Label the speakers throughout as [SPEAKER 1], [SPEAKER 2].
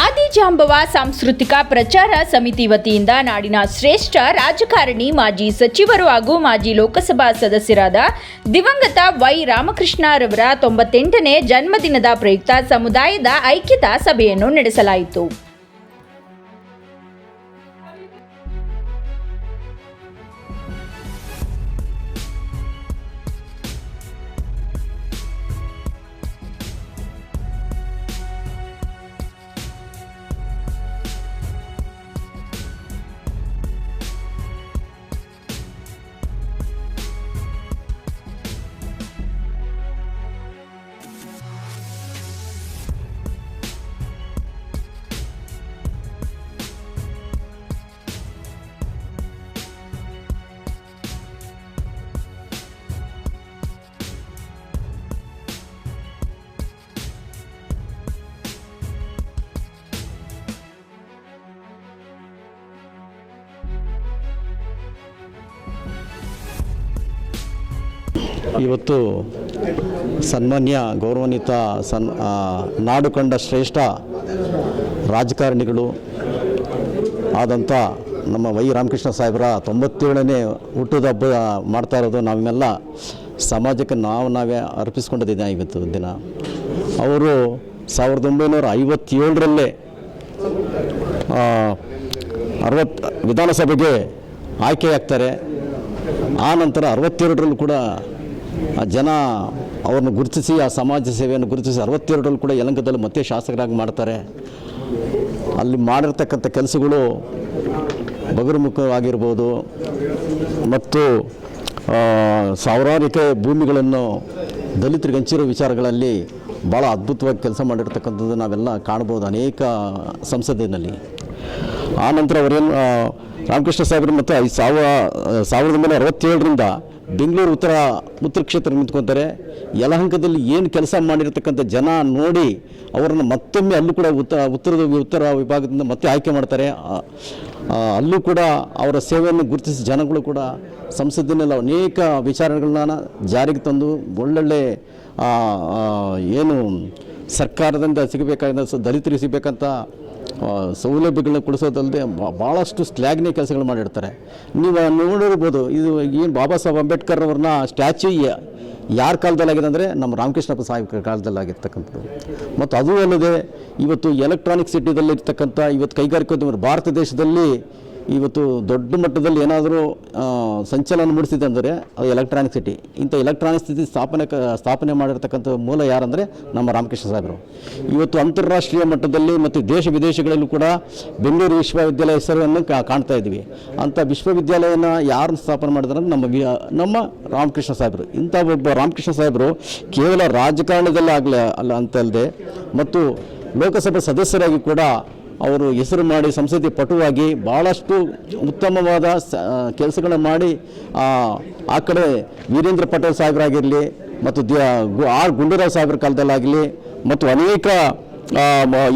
[SPEAKER 1] ಆದಿಜಾಂಬವ ಸಾಂಸ್ಕೃತಿಕ ಪ್ರಚಾರ ಸಮಿತಿ ವತಿಯಿಂದ ನಾಡಿನ ಶ್ರೇಷ್ಠ ರಾಜಕಾರಣಿ ಮಾಜಿ ಸಚಿವರು ಹಾಗೂ ಮಾಜಿ ಲೋಕಸಭಾ ಸದಸ್ಯರಾದ ದಿವಂಗತ ವೈ ರಾಮಕೃಷ್ಣರವರ ತೊಂಬತ್ತೆಂಟನೇ ಜನ್ಮದಿನದ ಪ್ರಯುಕ್ತ ಸಮುದಾಯದ ಐಕ್ಯತಾ ಸಭೆಯನ್ನು ನಡೆಸಲಾಯಿತು.
[SPEAKER 2] ಇವತ್ತು ಸನ್ಮಾನ್ಯ, ಗೌರವಾನ್ವಿತ ಸನ್ ನಾಡು ಕಂಡ ಶ್ರೇಷ್ಠ ರಾಜಕಾರಣಿಗಳು ಆದಂಥ ನಮ್ಮ ವೈ ರಾಮಕೃಷ್ಣ ಸಾಹೇಬರ ತೊಂಬತ್ತೇಳನೇ ಹುಟ್ಟದ ಹಬ್ಬ ಮಾಡ್ತಾ ಇರೋದು ನಾವೆಲ್ಲ ಸಮಾಜಕ್ಕೆ ನಾವು ನಾವೇ ಅರ್ಪಿಸ್ಕೊಂಡ ಇವತ್ತು ದಿನ. ಅವರು ಸಾವಿರದ ಒಂಬೈನೂರ ಐವತ್ತೇಳರಲ್ಲೇ ಅರವತ್ತು ವಿಧಾನಸಭೆಗೆ ಆಯ್ಕೆಯಾಗ್ತಾರೆ. ಆ ನಂತರ ಅರವತ್ತೆರಡರಲ್ಲೂ ಕೂಡ ಜನ ಅವ್ರನ್ನ ಗುರುತಿಸಿ ಆ ಸಮಾಜ ಸೇವೆಯನ್ನು ಗುರುತಿಸಿ ಅರವತ್ತೆರಡರಲ್ಲಿ ಕೂಡ ಯಲಂಕದಲ್ಲಿ ಮತ್ತೆ ಶಾಸಕರಾಗಿ ಮಾಡ್ತಾರೆ. ಅಲ್ಲಿ ಮಾಡಿರ್ತಕ್ಕಂಥ ಕೆಲಸಗಳು ಬಗುರ್ಮುಖವಾಗಿರ್ಬೋದು ಮತ್ತು ಆ, ಸಾವಿರಾರು ಎಕರೆ ಭೂಮಿಗಳನ್ನು ದಲಿತರಿಗೆ ಹಂಚಿರೋ ವಿಚಾರಗಳಲ್ಲಿ ಭಾಳ ಅದ್ಭುತವಾಗಿ ಕೆಲಸ ಮಾಡಿರ್ತಕ್ಕಂಥದ್ದು ನಾವೆಲ್ಲ ಕಾಣ್ಬೋದು ಅನೇಕ ಸಂಸದಿನಲ್ಲಿ ಆನಂತರ ನಂತರ ಅವರೇನು ಆ, ರಾಮಕೃಷ್ಣ ಸಾಹೇಬರು ಮತ್ತು ಐದು ಸಾವಿರ ಸಾವಿರದ ಒಂಬೈನೂರ ಅರವತ್ತೇಳರಿಂದ ಬೆಂಗಳೂರು ಉತ್ತರ ಉತ್ತರ ಕ್ಷೇತ್ರ ನಿಂತ್ಕೊತಾರೆ. ಯಲಹಂಕದಲ್ಲಿ ಏನು ಕೆಲಸ ಮಾಡಿರ್ತಕ್ಕಂಥ ಜನ ನೋಡಿ ಅವರನ್ನು ಮತ್ತೊಮ್ಮೆ ಅಲ್ಲೂ ಕೂಡ ಉತ್ತರ, ಉತ್ತರದ ಉತ್ತರ ವಿಭಾಗದಿಂದ ಮತ್ತೆ ಆಯ್ಕೆ ಮಾಡ್ತಾರೆ. ಅಲ್ಲೂ ಕೂಡ ಅವರ ಸೇವೆಯನ್ನು ಗುರುತಿಸಿ ಜನಗಳು ಕೂಡ ಸಂಸತ್ತಿನಲ್ಲಿ ಅನೇಕ ವಿಚಾರಗಳನ್ನ ಜಾರಿಗೆ ತಂದು ಒಳ್ಳೊಳ್ಳೆ ಏನು ಸರ್ಕಾರದಿಂದ ಸಿಗಬೇಕಾದ ದಲಿತರಿಗೆ ಸಿಗಬೇಕಂತ ಸೌಲಭ್ಯಗಳನ್ನ ಕೊಡಿಸೋದಲ್ಲದೆ ಭಾಳಷ್ಟು ಶ್ಲಾಘನೀಯ ಕೆಲಸಗಳು ಮಾಡಿರ್ತಾರೆ. ನೀವು ನೋಡಿರ್ಬೋದು, ಇದು ಏನು ಬಾಬಾ ಸಾಹೇಬ್ ಅಂಬೇಡ್ಕರ್ ಅವ್ರನ್ನ ಸ್ಟ್ಯಾಚ್ಯೂ ಯಾರ ಕಾಲದಲ್ಲಾಗಿದೆ ಅಂದರೆ ನಮ್ಮ ರಾಮಕೃಷ್ಣಪ್ಪ ಸಾಹೇಬ್ ಕಾಲದಲ್ಲಾಗಿರ್ತಕ್ಕಂಥದ್ದು. ಮತ್ತು ಅದೂ ಅಲ್ಲದೆ, ಇವತ್ತು ಎಲೆಕ್ಟ್ರಾನಿಕ್ ಸಿಟಿದಲ್ಲಿರ್ತಕ್ಕಂಥ, ಇವತ್ತು ಕೈಗಾರಿಕೋದ್ಯಮ ಭಾರತ ದೇಶದಲ್ಲಿ ಇವತ್ತು ದೊಡ್ಡ ಮಟ್ಟದಲ್ಲಿ ಏನಾದರೂ ಸಂಚಲನ ಮೂಡಿಸಿದೆ ಅಂದರೆ ಅದು ಎಲೆಕ್ಟ್ರಾನಿಕ್ ಸಿಟಿ ಇಂಥ ಎಲೆಕ್ಟ್ರಾನಿಕ್ ಸಿಟಿ ಸ್ಥಾಪನೆ ಸ್ಥಾಪನೆ ಮಾಡಿರ್ತಕ್ಕಂಥ ಮೂಲ ಯಾರಂದರೆ ನಮ್ಮ ರಾಮಕೃಷ್ಣ ಸಾಹೇಬರು. ಇವತ್ತು ಅಂತಾರಾಷ್ಟ್ರೀಯ ಮಟ್ಟದಲ್ಲಿ ಮತ್ತು ದೇಶ ವಿದೇಶಗಳಲ್ಲೂ ಕೂಡ ಬೆಂಗಳೂರು ವಿಶ್ವವಿದ್ಯಾಲಯ ಹೆಸರನ್ನು ಕಾಣ್ತಾ ಇದ್ದೀವಿ. ಅಂಥ ವಿಶ್ವವಿದ್ಯಾಲಯನ ಯಾರನ್ನು ಸ್ಥಾಪನೆ ಮಾಡಿದ್ರೆ ನಮ್ಮ ನಮ್ಮ ರಾಮಕೃಷ್ಣ ಸಾಹೇಬರು. ಇಂಥ ಒಬ್ಬ ರಾಮಕೃಷ್ಣ ಸಾಹೇಬರು ಕೇವಲ ರಾಜಕಾರಣದಲ್ಲೇ ಆಗಲಿ ಅಲ್ಲ ಅಂತಲ್ಲದೆ ಮತ್ತು ಲೋಕಸಭೆ ಸದಸ್ಯರಾಗಿ ಕೂಡ ಅವರು ಹೆಸರು ಮಾಡಿ ಸಂಸದೀಯ ಪಟುವಾಗಿ ಭಾಳಷ್ಟು ಉತ್ತಮವಾದ ಕೆಲಸಗಳನ್ನು ಮಾಡಿ ಆ, ಕಡೆ ವೀರೇಂದ್ರ ಪಟೇಲ್ ಸಾಹೇಬರಾಗಿರಲಿ ಮತ್ತು ದ್ಯಾ ಆರ್ ಗುಂಡೂರಾವ್ ಸಾಹೇಬ್ರ ಕಾಲದಲ್ಲಾಗಲಿ ಮತ್ತು ಅನೇಕ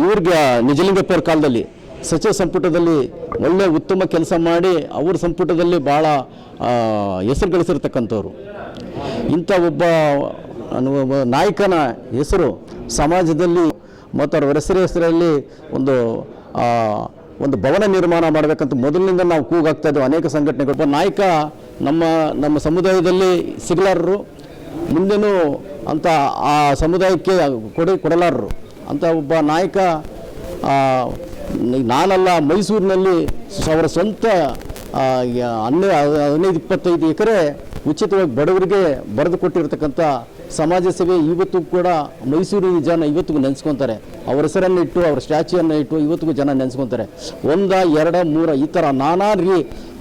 [SPEAKER 2] ಇವ್ರಿಗೆ ನಿಜಲಿಂಗಪ್ಪರ ಕಾಲದಲ್ಲಿ ಸಚಿವ ಸಂಪುಟದಲ್ಲಿ ಒಳ್ಳೆ ಉತ್ತಮ ಕೆಲಸ ಮಾಡಿ ಅವ್ರ ಸಂಪುಟದಲ್ಲಿ ಭಾಳ ಹೆಸರು ಗಳಿಸಿರ್ತಕ್ಕಂಥವ್ರು ಇಂಥ ಒಬ್ಬ ನಾಯಕನ ಹೆಸರು ಸಮಾಜದಲ್ಲಿ ಮತ್ತು ಅವರ ಹೆಸರು ಹೆಸರಲ್ಲಿ ಒಂದು ಒಂದು ಭವನ ನಿರ್ಮಾಣ ಮಾಡಬೇಕಂತ ಮೊದಲಿನಿಂದ ನಾವು ಕೂಗಾಗ್ತಾ ಇದ್ದೇವೆ. ಅನೇಕ ಸಂಘಟನೆಗಳು ನಾಯಕ ನಮ್ಮ ನಮ್ಮ ಸಮುದಾಯದಲ್ಲಿ ಸಿಗಲಾರರು. ಮುಂದೆನೂ ಅಂತ ಆ ಸಮುದಾಯಕ್ಕೆ ಕೊಡಿ, ಕೊಡಲಾರರು. ಅಂತ ಒಬ್ಬ ನಾಯಕ ನಾನಲ್ಲ, ಮೈಸೂರಿನಲ್ಲಿ ಅವರ ಸ್ವಂತ ಹನ್ನೆ, ಹದಿನೈದು, ಇಪ್ಪತ್ತೈದು ಎಕರೆ ಉಚಿತವಾಗಿ ಬಡವರಿಗೆ ಬರೆದು ಕೊಟ್ಟಿರ್ತಕ್ಕಂಥ ಸಮಾಜ ಸೇವೆ ಇವತ್ತು ಕೂಡ ಮೈಸೂರಿನ ಜನ ಇವತ್ತಿಗೂ ನೆನೆಸ್ಕೊತಾರೆ. ಅವ್ರ ಹೆಸರನ್ನು ಇಟ್ಟು, ಅವ್ರ ಸ್ಟ್ಯಾಚ್ಯೂಯನ್ನು ಇಟ್ಟು ಇವತ್ತಿಗೂ ಜನ ನೆನೆಸ್ಕೊತಾರೆ. ಒಂದ, ಎರಡ, ಮೂರ, ಈ ಥರ ನಾನಾ ರೀ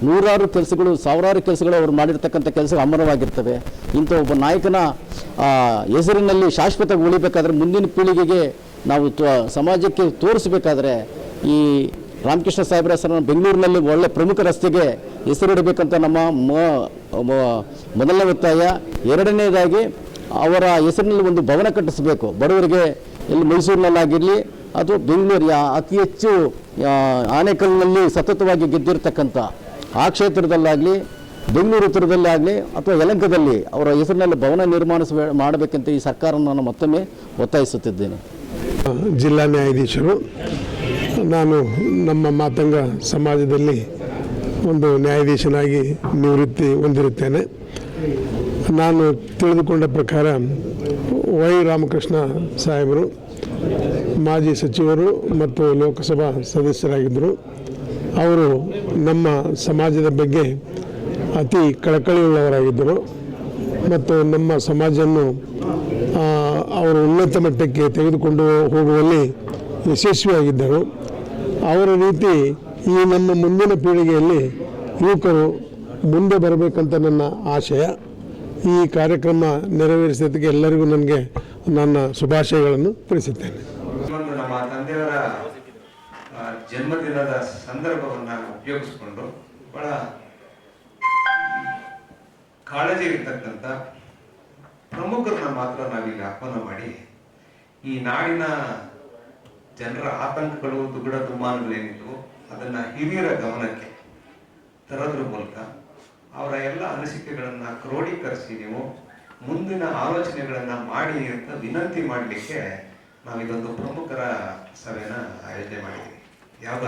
[SPEAKER 2] ನೂರಾರು ಕೆಲಸಗಳು, ಸಾವಿರಾರು ಕೆಲಸಗಳು ಅವ್ರು ಮಾಡಿರ್ತಕ್ಕಂಥ ಕೆಲಸ ಅಮರವಾಗಿರ್ತವೆ. ಇಂಥ ಒಬ್ಬ ನಾಯಕನ ಹೆಸರಿನಲ್ಲಿ ಶಾಶ್ವತವಾಗಿ ಉಳಿಬೇಕಾದ್ರೆ ಮುಂದಿನ ಪೀಳಿಗೆಗೆ ನಾವು ಸಮಾಜಕ್ಕೆ ತೋರಿಸಬೇಕಾದ್ರೆ ಈ ರಾಮಕೃಷ್ಣ ಸಾಹೇಬ್ರ ಹೆಸರನ್ನು ಬೆಂಗಳೂರಿನಲ್ಲಿ ಒಳ್ಳೆ ಪ್ರಮುಖ ರಸ್ತೆಗೆ ಹೆಸರಿಡಬೇಕಂತ ನಮ್ಮ ಮೊದಲನೇ ಒತ್ತಾಯ. ಎರಡನೇದಾಗಿ ಅವರ ಹೆಸರಿನಲ್ಲಿ ಒಂದು ಭವನ ಕಟ್ಟಿಸಬೇಕು. ಬಡವರಿಗೆ ಇಲ್ಲಿ ಮೈಸೂರಿನಲ್ಲಾಗಿರಲಿ ಅಥವಾ ಬೆಂಗಳೂರು ಅತಿ ಹೆಚ್ಚು ಆನೆಕಲ್ನಲ್ಲಿ ಸತತವಾಗಿ ಗೆದ್ದಿರ್ತಕ್ಕಂಥ ಆ ಕ್ಷೇತ್ರದಲ್ಲಾಗಲಿ, ಬೆಂಗಳೂರು ಉತ್ತರದಲ್ಲಾಗಲಿ ಅಥವಾ ಯಲಂಕದಲ್ಲಿ ಅವರ ಹೆಸರಿನಲ್ಲಿ ಭವನ ನಿರ್ಮಾಣಿಸ ಮಾಡಬೇಕಂತ ಈ ಸರ್ಕಾರವನ್ನು ನಾನು ಮತ್ತೊಮ್ಮೆ ಒತ್ತಾಯಿಸುತ್ತಿದ್ದೇನೆ.
[SPEAKER 3] ಜಿಲ್ಲಾ ನ್ಯಾಯಾಧೀಶರು, ನಾನು ನಮ್ಮ ಮಾತಂಗ ಸಮಾಜದಲ್ಲಿ ಒಂದು ನ್ಯಾಯಾಧೀಶನಾಗಿ ನಿವೃತ್ತಿ ಹೊಂದಿರುತ್ತೇನೆ. ನಾನು ತಿಳಿದುಕೊಂಡ ಪ್ರಕಾರ ವೈ ರಾಮಕೃಷ್ಣ ಸಾಹೇಬರು, ಮಾಜಿ ಸಚಿವರು ಮತ್ತು ಲೋಕಸಭಾ ಸದಸ್ಯರಾಗಿದ್ದರು. ಅವರು ನಮ್ಮ ಸಮಾಜದ ಬಗ್ಗೆ ಅತಿ ಕಳಕಳಿಯುಳ್ಳವರಾಗಿದ್ದರು ಮತ್ತು ನಮ್ಮ ಸಮಾಜವನ್ನು ಅವರು ಉನ್ನತ ಮಟ್ಟಕ್ಕೆ ತೆಗೆದುಕೊಂಡು ಹೋಗುವಲ್ಲಿ ಯಶಸ್ವಿಯಾಗಿದ್ದರು. ಅವರ ರೀತಿ ಈ ನಮ್ಮ ಮುಂದಿನ ಪೀಳಿಗೆಯಲ್ಲಿ ಯುವಕರು ಮುಂದೆ ಬರಬೇಕಂತ ನನ್ನ ಆಶಯ. ಈ ಕಾರ್ಯಕ್ರಮ ನೆರವೇರಿಸಿದ್ದಕ್ಕೆ ಎಲ್ಲರಿಗೂ ನನಗೆ ನನ್ನ ಶುಭಾಶಯಗಳನ್ನು ತಿಳಿಸುತ್ತೇನೆ.
[SPEAKER 4] ನಮ್ಮ ತಂದೆಯವರ ಜನ್ಮದಿನದ ಸಂದರ್ಭವನ್ನು ಉಪಯೋಗಿಸಿಕೊಂಡು ಬಹಳ ಕಾಳಜಿ ಇರ್ತಕ್ಕಂಥ ಪ್ರಮುಖರನ್ನ ಮಾತ್ರ ನಾವೀಗ ಆಹ್ವಾನ ಮಾಡಿ, ಈ ನಾಡಿನ ಜನರ ಆತಂಕಗಳು, ದುಗುಡ ದುಮ್ಮಾನಗಳೇನಿದ್ವು ಅದನ್ನು ಹಿರಿಯರ ಗಮನಕ್ಕೆ ತರೋದ್ರ ಮೂಲಕ ಅವರ ಎಲ್ಲ ಅನಿಸಿಕೆಗಳನ್ನ ಕ್ರೋಢೀಕರಿಸಿ ನೀವು ಮುಂದಿನ ಆಲೋಚನೆಗಳನ್ನ ಮಾಡಿ ಅಂತ ವಿನಂತಿ ಮಾಡಲಿಕ್ಕೆ ನಾವಿದೊಂದು ಪ್ರಮುಖರ ಸಭೆನ ಆಯೋಜನೆ ಮಾಡಿದ್ದೀವಿ. ಯಾವ್ದು